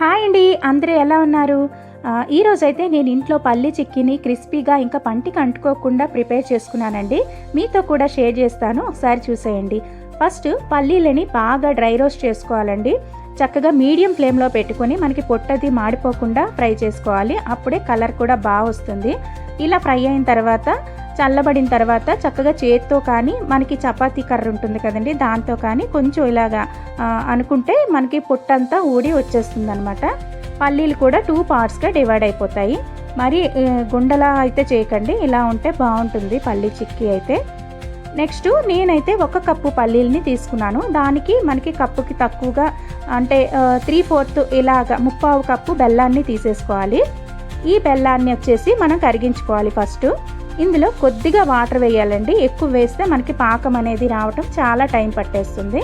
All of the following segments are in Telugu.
హాయ్ అండి అందరూ ఎలా ఉన్నారు? ఈరోజైతే నేను ఇంట్లో పల్లి చిక్కిని క్రిస్పీగా ఇంకా పంటికి అంటుకోకుండా ప్రిపేర్ చేసుకున్నానండి. మీతో కూడా షేర్ చేస్తాను ఒకసారి చూసేయండి. ఫస్ట్ పల్లీలని బాగా డ్రై రోస్ట్ చేసుకోవాలండి. చక్కగా మీడియం ఫ్లేమ్లో పెట్టుకొని మనకి పొట్టది మాడిపోకుండా ఫ్రై చేసుకోవాలి. అప్పుడే కలర్ కూడా బాగా వస్తుంది. ఇలా ఫ్రై అయిన తర్వాత చల్లబడిన తర్వాత చక్కగా చేతితో కానీ మనకి చపాతీ కర్ర ఉంటుంది కదండి దాంతో కానీ కొంచెం ఇలాగా అనుకుంటే మనకి పొట్టంతా ఊడి వచ్చేస్తుంది అనమాట పల్లీలు కూడా టూ పార్ట్స్గా డివైడ్ అయిపోతాయి. మరి గుండెలా గుండలా అయితే చేయకండి ఇలా ఉంటే బాగుంటుంది పల్లీ చిక్కీ అయితే. నెక్స్ట్ నేనైతే ఒక కప్పు పల్లీలని తీసుకున్నాను. దానికి మనకి కప్పుకి తక్కువగా అంటే త్రీ ఫోర్త్ ఇలాగా ముప్పావు కప్పు బెల్లాన్ని తీసేసుకోవాలి. ఈ బెల్లాన్ని వచ్చేసి మనం కరిగించుకోవాలి ఫస్ట్. ఇందులో కొద్దిగా వాటర్ వేయాలండి. ఎక్కువ వేస్తే మనకి పాకం అనేది రావటం చాలా టైం పట్టేస్తుంది.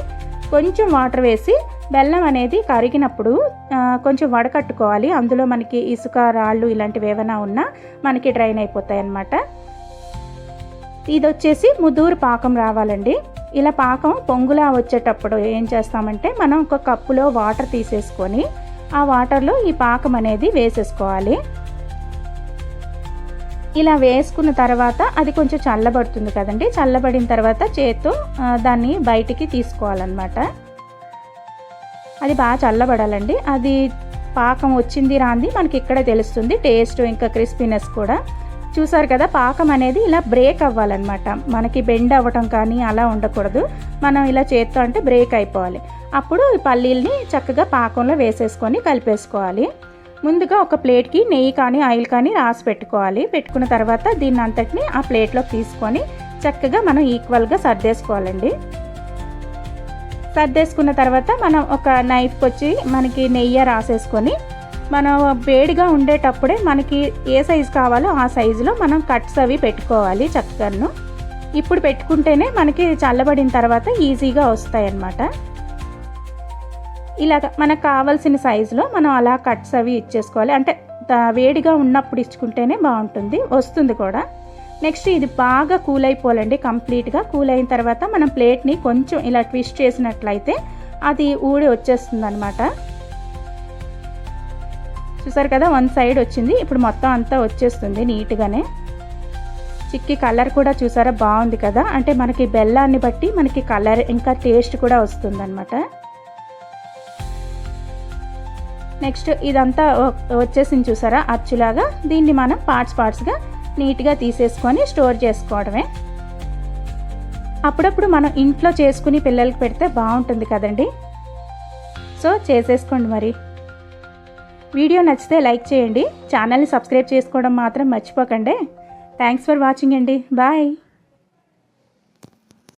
కొంచెం వాటర్ వేసి బెల్లం అనేది కరిగినప్పుడు కొంచెం వడకట్టుకోవాలి. అందులో మనకి ఇసుక రాళ్ళు ఇలాంటివి ఏమైనా ఉన్నా మనకి డ్రైన్ అయిపోతాయి అన్నమాట ఇది వచ్చేసి ముదూరు పాకం రావాలండి. ఇలా పాకం పొంగులా వచ్చేటప్పుడు ఏం చేస్తామంటే మనం ఒక కప్పులో వాటర్ తీసేసుకొని ఆ వాటర్లో ఈ పాకం అనేది వేసేసుకోవాలి. ఇలా వేసుకున్న తర్వాత అది కొంచెం చల్లబడుతుంది కదండి. చల్లబడిన తర్వాత చేత్తో దాన్ని బయటికి తీసుకోవాలన్నమాట. అది బాగా చల్లబడాలండి. అది పాకం వచ్చింది రాంది మనకి ఇక్కడే తెలుస్తుంది. టేస్ట్ ఇంకా క్రిస్పీనెస్ కూడా. చూసారు కదా పాకం అనేది ఇలా బ్రేక్ అవ్వాలన్నమాట. మనకి బెండ్ అవ్వటం కానీ అలా ఉండకూడదు. మనం ఇలా చేత్తో అంటే బ్రేక్ అయిపోవాలి. అప్పుడు ఈ పల్లీల్ని చక్కగా పాకంలో వేసేసుకొని కలిపేసుకోవాలి. ముందుగా ఒక ప్లేట్కి నెయ్యి కానీ ఆయిల్ కానీ రాసి పెట్టుకోవాలి. పెట్టుకున్న తర్వాత దీన్ని అంతటిని ఆ ప్లేట్లోకి తీసుకొని చక్కగా మనం ఈక్వల్గా సర్దేసుకోవాలండి. సర్దేసుకున్న తర్వాత మనం ఒక నైఫ్కి వచ్చి మనకి నెయ్యి రాసేసుకొని మనం వేడిగా ఉండేటప్పుడే మనకి ఏ సైజు కావాలో ఆ సైజులో మనం కట్స్ అవి పెట్టుకోవాలి చక్కగాను ఇప్పుడు పెట్టుకుంటేనే మనకి చల్లబడిన తర్వాత ఈజీగా వస్తాయి అన్నమాట ఇలాగ మనకు కావాల్సిన సైజులో మనం అలా కట్స్ అవి ఇచ్చేసుకోవాలి. అంటే వేడిగా ఉన్నప్పుడు ఇచ్చుకుంటేనే బాగుంటుంది వస్తుంది కూడా. నెక్స్ట్ ఇది బాగా కూల్ అయిపోవాలండి కంప్లీట్గా కూల్ అయిన తర్వాత మనం ప్లేట్ని కొంచెం ఇలా ట్విస్ట్ చేసినట్లయితే అది ఊడి వచ్చేస్తుంది అనమాట చూసారు కదా వన్ సైడ్ వచ్చింది ఇప్పుడు మొత్తం అంతా వచ్చేస్తుంది నీట్గానే. చిక్కి కలర్ కూడా చూసారా బాగుంది కదా. అంటే మనకి బెల్లాన్ని బట్టి మనకి కలర్ ఇంకా టేస్ట్ కూడా వస్తుంది అనమాట నెక్స్ట్ ఇదంతా వచ్చేసింది చూసారా? అచ్చులాగా. దీన్ని మనం పార్ట్స్ పార్ట్స్గా నీట్గా తీసేసుకొని స్టోర్ చేసుకోవడమే. అప్పుడప్పుడు మనం ఇంట్లో చేసుకుని పిల్లలకి పెడితే బాగుంటుంది కదండి. సో చేసేసుకోండి మరి. వీడియో నచ్చితే లైక్ చేయండి. ఛానల్ని సబ్స్క్రైబ్ చేసుకోవడం మాత్రం మర్చిపోకండి. థ్యాంక్స్ ఫర్ వాచింగ్ అండి. బాయ్.